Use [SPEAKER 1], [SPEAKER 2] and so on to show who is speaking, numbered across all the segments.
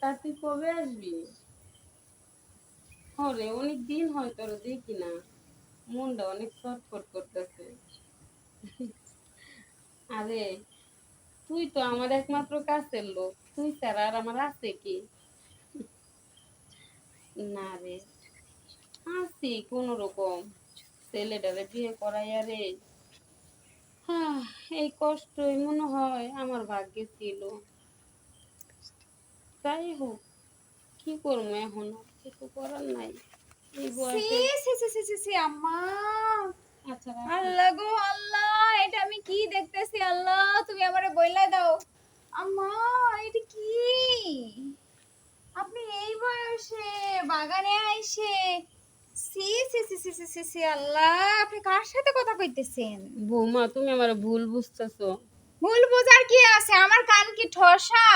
[SPEAKER 1] তা তুই কবে আসবি? হরে, অনেক দিন হয় তোর দেখি না মনটা অনেক ছটফট করতেছে। আরে, তুই তো আমার একমাত্র কাছের লোক। তুই ছাড়া আর আমার আছে কি? না রে, আছি কোনো রকম। ছেলেটারে বিয়ে করাইয়া রে। হ্যাঁ এই কষ্টই মনে হয় আমার ভাগ্যে ছিল। যাই হোক কি করব এখন কিছু করার নাই আচ্ছা।
[SPEAKER 2] আল্লাহ গো আল্লাহ এটা আমি কি দেখতেছি আল্লাহ তুমি আমারে বইলা দাও আম্মা এটা কি আপনি এই বয়সে বাগানে আইসে সি সি সি সি সি সি সি আল্লাহ আপনি কার সাথে কথা কইতেছেন
[SPEAKER 1] বৌমা তুমি আমার ভুল বুঝতেছো
[SPEAKER 2] ভুল বোঝার কি আছে আমার কান কি ঠসা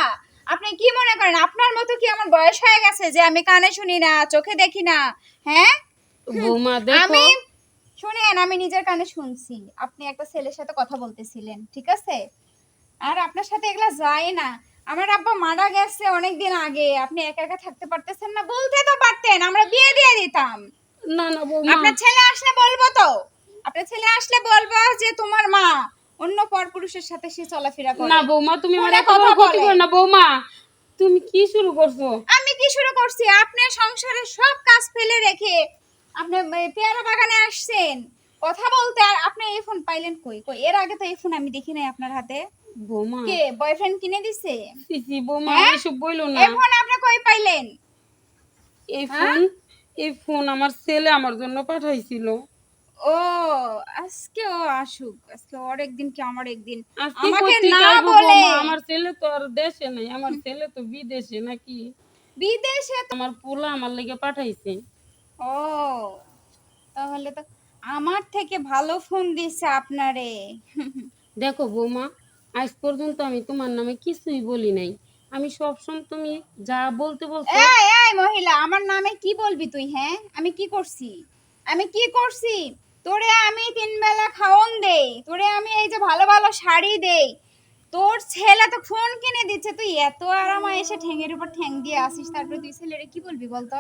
[SPEAKER 2] আপনি কি মনে করেন? আপনার মতো কি আমার বয়স হয়ে গেছে যে আমি কানে শুনি না চোখে দেখি না? হ্যাঁ?
[SPEAKER 1] বৌমা দেখো।
[SPEAKER 2] আমি শুনেন আমি নিজের কানে শুনছি। আপনি একটা ছেলের সাথে কথা বলতেছিলেন ঠিক আছে? আর আপনার সাথে এগুলা যায় না। আমার আব্বা মারা গেছে অনেক দিন আগে। আপনি একা একা থাকতে পারতেছেন না বলতে তো পারতেন আমরা বিয়ে দিয়ে দিতাম।
[SPEAKER 1] না না বৌমা।
[SPEAKER 2] আপনার ছেলে আসলে বলব তো? আপনার ছেলে আসলে বলব যে তোমার মা অন্য পরপুরুষের সাথে সে চলাফেরা করে।
[SPEAKER 1] না বৌমা তুমি
[SPEAKER 2] ফোনে
[SPEAKER 1] মানে
[SPEAKER 2] কথা
[SPEAKER 1] ক্ষতি। করো না বৌমা? তুমি কি শুরু করছ?
[SPEAKER 2] আমি কি শুরু করছি? আপনি সংসারের সব কাজ ফেলে রেখে আপনি পেয়ারা বাগানে আসছেন। কথা বলতে আর আপনি এই ফোন পাইলেন কই? কই এর আগে তো এই ফোন আমি দেখি নাই আপনার হাতে।
[SPEAKER 1] বৌমা।
[SPEAKER 2] কে বয়ফ্রেন্ড কিনে দিছে?
[SPEAKER 1] সিসি বৌমা
[SPEAKER 2] হ্যাঁ?
[SPEAKER 1] এসব বইলো না।
[SPEAKER 2] এই ফোন আপনি কই পাইলেন?
[SPEAKER 1] এই
[SPEAKER 2] হ্যাঁ?
[SPEAKER 1] ফোন এই ফোন আমার ছেলে আমার জন্য পাঠাইছিল।
[SPEAKER 2] ও আজকে ও আসুক। আজকে ওর একদিন কি আমার একদিন। আমাকে না বলে।
[SPEAKER 1] আমার ছেলে তো আর দেশে নাই। আমার ছেলে তো বিদেশে নাকি?
[SPEAKER 2] বিদেশে
[SPEAKER 1] আমার পোলা আমার লেগে পাঠাইছে।
[SPEAKER 2] ও তাহলে তো আমার থেকে ভালো ফোন দিছে আপনারে।
[SPEAKER 1] দেখো বৌমা আজ পর্যন্ত আমি তোমার নামে কিছুই বলি নাই। আমি সবসময় তুমি যা বলতে বলছো
[SPEAKER 2] এই এই মহিলা আমার নামে কি বলবি তুই হ্যাঁ? আমি কি করছি? আমি কি করছি? তোরে আমি তিন বেলা খাওন দেই তোরে আমি এই যে ভালো ভালো শাড়ি দেই তোর ছেলে তো ফোন কিনে দিচ্ছে তুই এত আরামা এসে ঠ্যাঙের উপর ঠ্যাং দিয়ে আসিস তারপরে তুই ছেলেরে কি বলবি বলতো?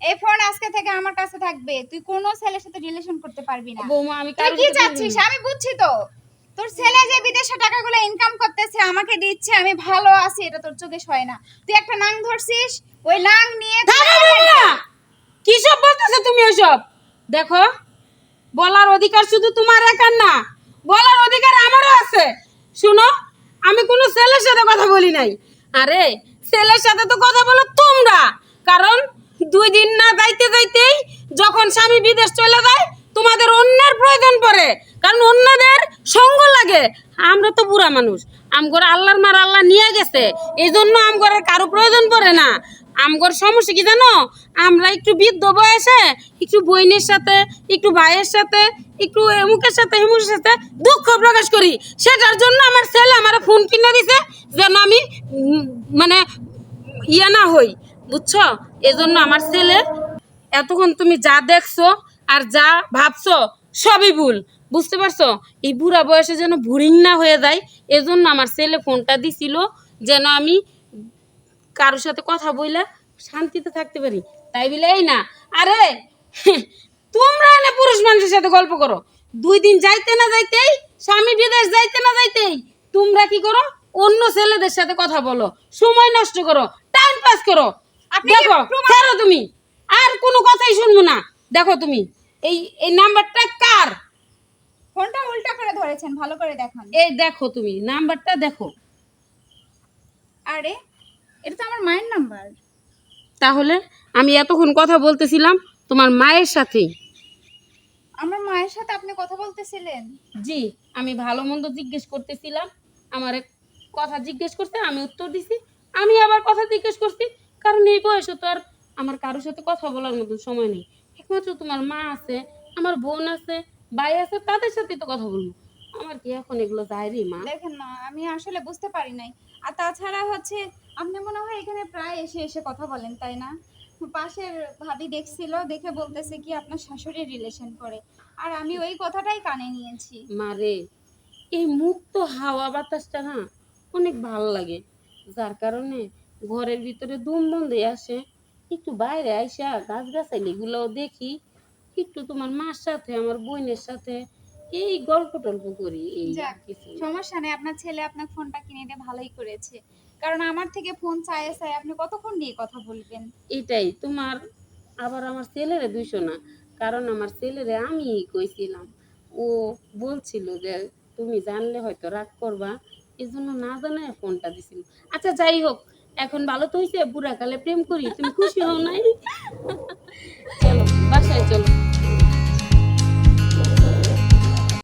[SPEAKER 2] এই ফোন আজকে থেকে আমার কাছে থাকবে তুই কোনো ছেলের সাথে রিলেশন করতে পারবি না।
[SPEAKER 1] বৌমা আমি
[SPEAKER 2] তুই কি চাচ্ছিস? আমি বুঝছি তো। তোর ছেলে যে বিদেশে টাকাগুলো ইনকাম করতেছে আমাকে দিচ্ছে আমি ভালো আছি এটা তোর চোখে সয় না। তুই একটা নাং ধরছিস ওই নাং নিয়ে
[SPEAKER 1] কি সব বলতেছো তুমি ওসব? দেখো বলার অধিকার শুধু তোমার একার না, বলার অধিকার আমারও আছে। শুনো, আমি কোনো ছেলের সাথে কথা বলি নাই। আরে, ছেলের সাথে তো কথা বলো তোমরা। কারণ দুই দিন না যাইতে যাইতেই যখন স্বামী বিদেশ চলে যায়, তোমাদের অন্যের প্রয়োজন পড়ে। কারণ অন্যদের সঙ্গ লাগে। আমরা তো বুড়া মানুষ। আমগর আল্লাহর মার আল্লাহ নিয়ে গেছে। এই জন্য আমগরের কারও প্রয়োজন পড়ে না। আমগর সমস্যা কি জানো? আমরা একটু বৃদ্ধ বয়সে, একটু বইনের সাথে, একটু ভাইয়ের সাথে, একটু এমুকের সাথে হেমুকের সাথে দুঃখ প্রকাশ করি। সেটার জন্য আমার ছেলে আমার ফোন কিনে দিছে যেন আমি মানে ইয়ে না হই, বুঝছ? এজন্য আমার ছেলে, এতক্ষণ তুমি যা দেখছ আর যা ভাবছ সবই ভুল, বুঝতে পারছ? এই বুড়া বয়সে যেন বুড়িং না হয়ে যায়, এজন্য আমার ছেলে ফোনটা দিছিল যেন আমি কারোর সাথে কথা বইলা শান্তিতে থাকতে পারি। তাই বলে এই না আরে তোমরা এনে পুরুষ মানুষের সাথে গল্প করো। দুই দিন যাইতে না যাইতেই স্বামী বিদেশ যাইতে না যাইতেই তোমরা কি করো? অন্য ছেলেদের সাথে কথা বলো সময় নষ্ট করো টাইম পাস করো। দেখো ছাড়ো তুমি আর কোনো কথাই শুনব না। দেখো তুমি এই এই নাম্বারটা কার?
[SPEAKER 2] ফোনটা উল্টা করে ধরেছেন ভালো করে দেখান।
[SPEAKER 1] এই দেখো তুমি নাম্বারটা দেখো।
[SPEAKER 2] আরে এটা তো আমার মায়ের নাম্বার।
[SPEAKER 1] তাহলে আমি এতক্ষণ কথা বলতেছিলাম তোমার মায়ের সাথেই
[SPEAKER 2] আমার মায়ের সাথে আপনি কথা বলতেছিলেন?
[SPEAKER 1] জি আমি ভালো মন্দ জিজ্ঞেস করতেছিলাম। আমার কথা জিজ্ঞেস করতে আমি উত্তর দিছি। আমি আবার কথা জিজ্ঞেস করছি কারণ এই বয়সে তো আর আমার কারোর সাথে কথা বলার মতো সময় নেই। একমাত্র তোমার মা আছে আমার বোন আছে ভাই আছে তাদের সাথে তো কথা বলব। আমার কি এখন এগুলো যায় রে মা?
[SPEAKER 2] দেখেন না আমি আসলে বুঝতে পারি নাই। আর তাছাড়া হচ্ছে আপনি মনে হয় এখানে প্রায় এসে এসে কথা বলেন তাই না? পাশের ভাবি দেখছিল দেখে বলতেছে কি আপনার শাশুড়ির রিলেশন করে। আর আমি ওই কথাটাই কানে নিয়েছি।
[SPEAKER 1] মারে এই মুক্ত হাওয়া বাতাসটা না অনেক ভালো লাগে। যার কারণে ঘরের ভিতরে দুম বন্ধে আসে। একটু বাইরে আইসা গাছ গাছালি গুলো দেখি একটু তোমার মার সাথে আমার বোনের সাথে এই গল্প টল্প করি এই কিছু।
[SPEAKER 2] সমস্যা নেই আপনার ছেলে আপনার ফোনটা কিনে দিয়ে ভালোই করেছে। কারণ আমার থেকে ফোন চায়ে চাই আপনি কতক্ষণ নিয়ে কথা বলবেন?
[SPEAKER 1] এটাই তোমার আবার আমার ছেলেরে দুইশো না কারণ আমার ছেলেরে আমি কইছিলাম ও বলছিল যে তুমি জানলে হয়তো রাগ করবা এই জন্য না জানায় ফোনটা দিছিল। আচ্ছা যাই হোক এখন ভালো তো হয়েছে বুড়াকালে প্রেম করি তুমি খুশি হও নাই। চলো বাসায় চলো।